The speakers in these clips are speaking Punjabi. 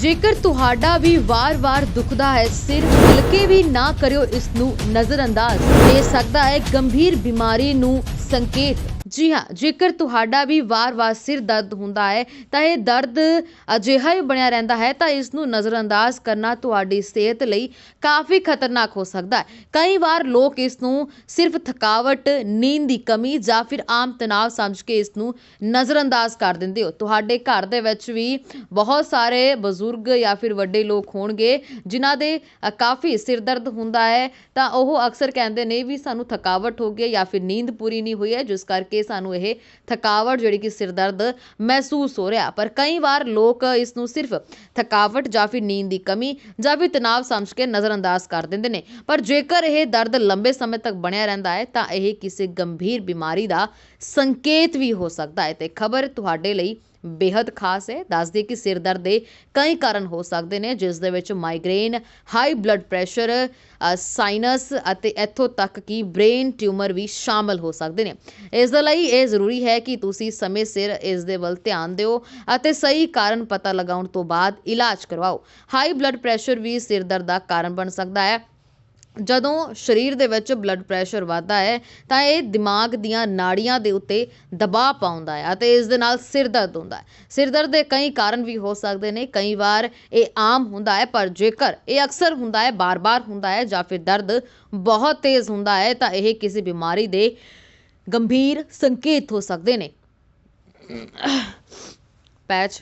ਜੇਕਰ ਤੁਹਾਡਾ ਵੀ ਵਾਰ-ਵਾਰ ਦੁਖਦਾ ਹੈ ਸਿਰ ਹਲਕੇ ਵੀ ਨਾ ਕਰਿਓ, ਇਸ ਨੂੰ ਨਜ਼ਰਅੰਦਾਜ਼ ਦੇ ਸਕਦਾ ਹੈ ਗੰਭੀਰ ਬਿਮਾਰੀ ਨੂੰ ਸੰਕੇਤ। ਜੀ ਹਾਂ, ਜੇਕਰ ਤੁਹਾਡਾ ਵੀ ਵਾਰ-ਵਾਰ ਸਿਰ ਦਰਦ ਹੁੰਦਾ ਹੈ, ਤਾਂ ਇਹ ਦਰਦ ਅਜਿਹਾ ਹੀ ਬਣਿਆ ਰਹਿੰਦਾ ਹੈ, ਤਾਂ ਇਸ ਨੂੰ ਨਜ਼ਰਅੰਦਾਜ਼ ਕਰਨਾ ਤੁਹਾਡੀ ਸਿਹਤ ਲਈ ਕਾਫੀ ਖਤਰਨਾਕ ਹੋ ਸਕਦਾ ਹੈ। ਕਈ ਵਾਰ ਲੋਕ ਇਸ ਨੂੰ ਸਿਰਫ ਥਕਾਵਟ, ਨੀਂਦ ਦੀ ਕਮੀ ਜਾਂ ਫਿਰ ਆਮ ਤਣਾਅ ਸਮਝ ਕੇ ਇਸ ਨੂੰ ਨਜ਼ਰਅੰਦਾਜ਼ ਕਰ ਦਿੰਦੇ ਹੋ। ਤੁਹਾਡੇ ਘਰ ਦੇ ਵਿੱਚ ਵੀ ਬਹੁਤ ਸਾਰੇ ਬਜ਼ੁਰਗ ਜਾਂ ਫਿਰ ਵੱਡੇ ਲੋਕ ਹੋਣਗੇ, ਜਿਨ੍ਹਾਂ ਦੇ ਕਾਫੀ ਸਿਰ ਦਰਦ ਹੁੰਦਾ ਹੈ, ਤਾਂ ਉਹ ਅਕਸਰ ਕਹਿੰਦੇ ਨੇ ਵੀ ਸਾਨੂੰ ਥਕਾਵਟ ਹੋ ਗਈ ਹੈ ਜਾਂ ਫਿਰ ਨੀਂਦ ਪੂਰੀ ਨਹੀਂ ਹੋਈ ਹੈ, ਜਿਸ ਕਰਕੇ ਸਾਨੂੰ ਇਹ ਥਕਾਵਟ ਜਿਹੜੀ ਕਿ ਸਿਰ ਦਰਦ ਮਹਿਸੂਸ ਹੋ ਰਿਹਾ। ਪਰ ਕਈ ਵਾਰ ਲੋਕ ਇਸ ਨੂੰ ਸਿਰਫ ਥਕਾਵਟ ਜਾਂ ਫਿਰ ਨੀਂਦ ਦੀ ਕਮੀ ਜਾਂ ਫਿਰ ਤਣਾਅ ਸਮਝ ਕੇ ਨਜ਼ਰਅੰਦਾਜ਼ ਕਰ ਦਿੰਦੇ ਨੇ। ਪਰ ਜੇਕਰ ਇਹ ਦਰਦ ਲੰਬੇ ਸਮੇਂ ਤੱਕ ਬਣਿਆ ਰਹਿੰਦਾ ਹੈ, ਤਾਂ ਇਹ ਕਿਸੇ ਗੰਭੀਰ ਬਿਮਾਰੀ ਦਾ ਸੰਕੇਤ ਵੀ ਹੋ ਸਕਦਾ ਹੈ। ਤੇ ਖਬਰ ਤੁਹਾਡੇ ਲਈ ਬੇहद ਖਾਸ ਹੈ। ਦੱਸ ਕਿ ਸਿਰ ਦਰਦ ਦੇ ਕਈ ਕਾਰਨ ਹੋ ਸਕਦੇ ਨੇ, ਜਿਸ ਦੇ ਵਿੱਚ migraine high blood pressure sinus ਅਤੇ ਇੱਥੋਂ ਤੱਕ ਕਿ ਬ੍ਰੇਨ ਟਿਊਮਰ ਵੀ ਸ਼ਾਮਲ ਹੋ ਸਕਦੇ ਨੇ। ਇਸ ਦੇ ਲਈ ਇਹ ਜ਼ਰੂਰੀ ਹੈ ਕਿ ਤੁਸੀਂ ਸਮੇਂ ਸਿਰ ਇਸ ਦੇ ਵੱਲ ਧਿਆਨ ਦਿਓ ਅਤੇ ਸਹੀ ਕਾਰਨ ਪਤਾ ਲਗਾਉਣ ਤੋਂ ਬਾਅਦ ਇਲਾਜ ਕਰਵਾਓ। ਹਾਈ ਬਲੱਡ ਪ੍ਰੈਸ਼ਰ ਵੀ ਸਿਰ ਦਰਦ ਦਾ ਕਾਰਨ ਬਣ ਸਕਦਾ ਹੈ। ਜਦੋਂ ਸਰੀਰ ਦੇ ਵਿੱਚ ਬਲੱਡ ਪ੍ਰੈਸ਼ਰ ਵੱਧਦਾ ਹੈ, ਤਾਂ ਇਹ ਦਿਮਾਗ ਦੀਆਂ ਨਾੜੀਆਂ ਦੇ ਉੱਤੇ ਦਬਾਅ ਪਾਉਂਦਾ ਹੈ ਅਤੇ ਇਸ ਦੇ ਨਾਲ ਸਿਰ ਦਰਦ ਹੁੰਦਾ ਸਿਰ ਦਰਦ ਦੇ ਕਈ ਕਾਰਨ ਵੀ ਹੋ ਸਕਦੇ ਨੇ। ਕਈ ਵਾਰ ਇਹ ਆਮ ਹੁੰਦਾ ਹੈ, ਪਰ ਜੇਕਰ ਇਹ ਅਕਸਰ ਹੁੰਦਾ ਹੈ, ਬਾਰ-ਬਾਰ ਹੁੰਦਾ ਹੈ ਜਾਂ ਫਿਰ ਦਰਦ ਬਹੁਤ ਤੇਜ਼ ਹੁੰਦਾ ਹੈ, ਤਾਂ ਇਹ ਕਿਸੇ ਬਿਮਾਰੀ ਦੇ ਗੰਭੀਰ ਸੰਕੇਤ ਹੋ ਸਕਦੇ ਨੇ। ਪੈਚ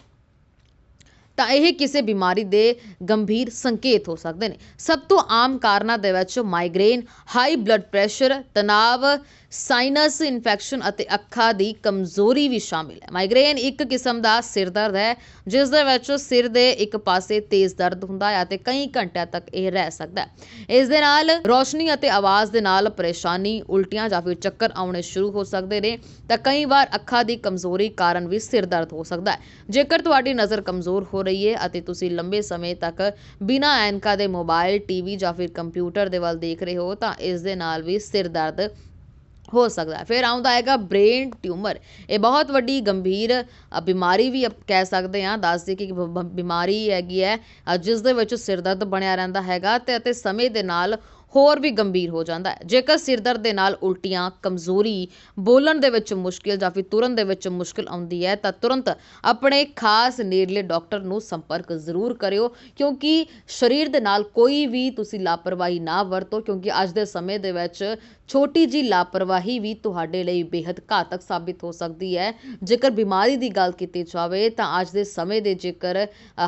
ਤਾਂ ਇਹ ਕਿਸੇ ਬਿਮਾਰੀ ਦੇ ਗੰਭੀਰ ਸੰਕੇਤ ਹੋ ਸਕਦੇ ਨੇ। ਸਭ ਤੋਂ ਆਮ ਕਾਰਨਾਂ ਦੇ ਵਿੱਚ ਮਾਈਗ੍ਰੇਨ ਹਾਈ ਬਲੱਡ ਪ੍ਰੈਸ਼ਰ ਤਣਾਅ ਸਾਈਨਸ ਇਨਫੈਕਸ਼ਨ ਅਤੇ ਅੱਖਾਂ ਦੀ ਕਮਜ਼ੋਰੀ ਵੀ ਸ਼ਾਮਿਲ ਹੈ। ਮਾਈਗ੍ਰੇਨ ਇੱਕ ਕਿਸਮ ਦਾ ਸਿਰ ਦਰਦ ਹੈ, ਜਿਸ ਦੇ ਵਿੱਚ ਸਿਰ ਦੇ ਇੱਕ ਪਾਸੇ ਤੇਜ਼ ਦਰਦ ਹੁੰਦਾ ਹੈ ਅਤੇ ਕਈ ਘੰਟਿਆਂ ਤੱਕ ਇਹ ਰਹਿ ਸਕਦਾ ਹੈ। ਇਸ ਦੇ ਨਾਲ ਰੋਸ਼ਨੀ ਅਤੇ ਆਵਾਜ਼ ਦੇ ਨਾਲ ਪਰੇਸ਼ਾਨੀ, ਉਲਟੀਆਂ ਜਾਂ ਫਿਰ ਚੱਕਰ ਆਉਣੇ ਸ਼ੁਰੂ ਹੋ ਸਕਦੇ ਨੇ, ਤਾਂ ਕਈ ਵਾਰ ਅੱਖਾਂ ਦੀ ਕਮਜ਼ੋਰੀ ਕਾਰਨ ਵੀ ਸਿਰ ਦਰਦ ਹੋ ਸਕਦਾ ਹੈ। ਜੇਕਰ ਤੁਹਾਡੀ ਨਜ਼ਰ ਕਮਜ਼ੋਰ ਹੋ ਰਹੀ ਹੈ ਅਤੇ ਤੁਸੀਂ ਲੰਬੇ ਸਮੇਂ ਤੱਕ ਬਿਨਾਂ ਐਨਕਾਂ ਦੇ ਮੋਬਾਈਲ ਟੀਵੀ ਜਾਂ ਫਿਰ ਕੰਪਿਊਟਰ ਦੇ ਵੱਲ ਦੇਖ ਰਹੇ ਹੋ ਤਾਂ ਇਸ ਦੇ ਨਾਲ ਵੀ ਸਿਰ ਦਰਦ ਹੋ ਸਕਦਾ ਹੈ। ਫਿਰ ਆਉਂਦਾ ਹੈਗਾ ਬ੍ਰੇਨ ਟਿਊਮਰ। ਇਹ ਬਹੁਤ ਵੱਡੀ ਗੰਭੀਰ ਬਿਮਾਰੀ ਵੀ ਕਹਿ ਸਕਦੇ ਹਾਂ। ਦੱਸ ਦਈਏ ਕਿ ਬਿਮਾਰੀ ਹੈਗੀ ਹੈ ਅ, ਜਿਸ ਦੇ ਵਿੱਚ ਸਿਰ ਦਰਦ ਬਣਿਆ ਰਹਿੰਦਾ ਹੈਗਾ ਤੇ ਅਤੇ ਸਮੇਂ ਦੇ ਨਾਲ ਹੋਰ ਵੀ ਗੰਭੀਰ ਹੋ ਜਾਂਦਾ ਹੈ। ਜੇਕਰ ਸਿਰ ਦਰਦ ਦੇ ਨਾਲ ਉਲਟੀਆਂ ਕਮਜ਼ੋਰੀ ਬੋਲਣ ਦੇ ਵਿੱਚ ਮੁਸ਼ਕਿਲ ਜਾਂ ਫਿਰ ਤੁਰਨ ਦੇ ਵਿੱਚ ਮੁਸ਼ਕਿਲ ਆਉਂਦੀ ਹੈ, ਤਾਂ ਤੁਰੰਤ ਆਪਣੇ ਖਾਸ ਨੇੜਲੇ ਡਾਕਟਰ ਨੂੰ ਸੰਪਰਕ ਜ਼ਰੂਰ ਕਰਿਓ, ਕਿਉਂਕਿ ਸਰੀਰ ਦੇ ਨਾਲ ਕੋਈ ਵੀ ਤੁਸੀਂ ਲਾਪਰਵਾਹੀ ਨਾ ਵਰਤੋ, ਕਿਉਂਕਿ ਅੱਜ ਦੇ ਸਮੇਂ ਦੇ ਵਿੱਚ ਛੋਟੀ ਜੀ ਲਾਪਰਵਾਹੀ ਵੀ ਤੁਹਾਡੇ ਲਈ ਬੇहद ਘਾਤਕ ਸਾਬਿਤ ਹੋ ਸਕਦੀ ਹੈ। ਜੇਕਰ ਬਿਮਾਰੀ ਦੀ ਗੱਲ ਕੀਤੀ ਜਾਵੇ, ਤਾਂ ਅੱਜ ਦੇ ਸਮੇਂ ਦੇ ਜੇਕਰ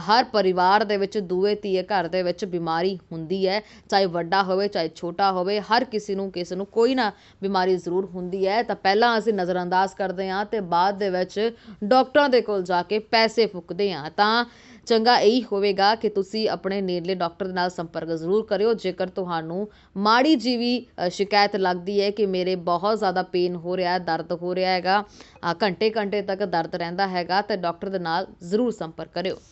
ਹਰ ਪਰਿਵਾਰ ਦੇ ਵਿੱਚ, ਦੂਏ ਤੀਏ ਘਰ ਦੇ ਵਿੱਚ ਬਿਮਾਰੀ ਹੁੰਦੀ ਹੈ, ਚਾਹੇ ਵੱਡਾ ਹੋਵੇ ਚਾਹੇ ਛੋਟਾ ਹੋਵੇ, ਹਰ ਕਿਸੇ ਨੂੰ ਕਿਸੇ ਨੂੰ ਕੋਈ ਨਾ ਬਿਮਾਰੀ ਜ਼ਰੂਰ ਹੁੰਦੀ ਹੈ। ਤਾਂ ਪਹਿਲਾਂ ਅਸੀਂ ਨਜ਼ਰਅੰਦਾਜ਼ ਕਰਦੇ ਹਾਂ ਤੇ ਬਾਅਦ ਦੇ ਵਿੱਚ ਡਾਕਟਰਾਂ ਦੇ ਕੋਲ ਜਾ ਕੇ ਪੈਸੇ ਫੁੱਕਦੇ ਹਾਂ। ਤਾਂ ਚੰਗਾ ਇਹੀ ਹੋਵੇਗਾ ਕਿ ਤੁਸੀਂ ਆਪਣੇ ਨੇੜਲੇ ਡਾਕਟਰ ਦੇ ਨਾਲ ਸੰਪਰਕ ਜ਼ਰੂਰ ਕਰਿਓ। ਜੇਕਰ ਤੁਹਾਨੂੰ ਮਾੜੀ ਜੀ ਸ਼ਿਕਾਇਤ ਲੱਗਦੀ ਹੈ ਕਿ ਮੇਰੇ ਬਹੁਤ ਜ਼ਿਆਦਾ ਪੇਨ ਹੋ ਰਿਹਾ ਹੈ ਦਰਦ ਹੋ ਰਿਹਾ ਹੈਗਾ ਘੰਟੇ ਘੰਟੇ ਤੱਕ ਦਰਦ ਰਹਿੰਦਾ ਹੈਗਾ, ਤਾਂ ਡਾਕਟਰ ਦੇ ਨਾਲ ਜ਼ਰੂਰ ਸੰਪਰਕ ਕਰਿਓ।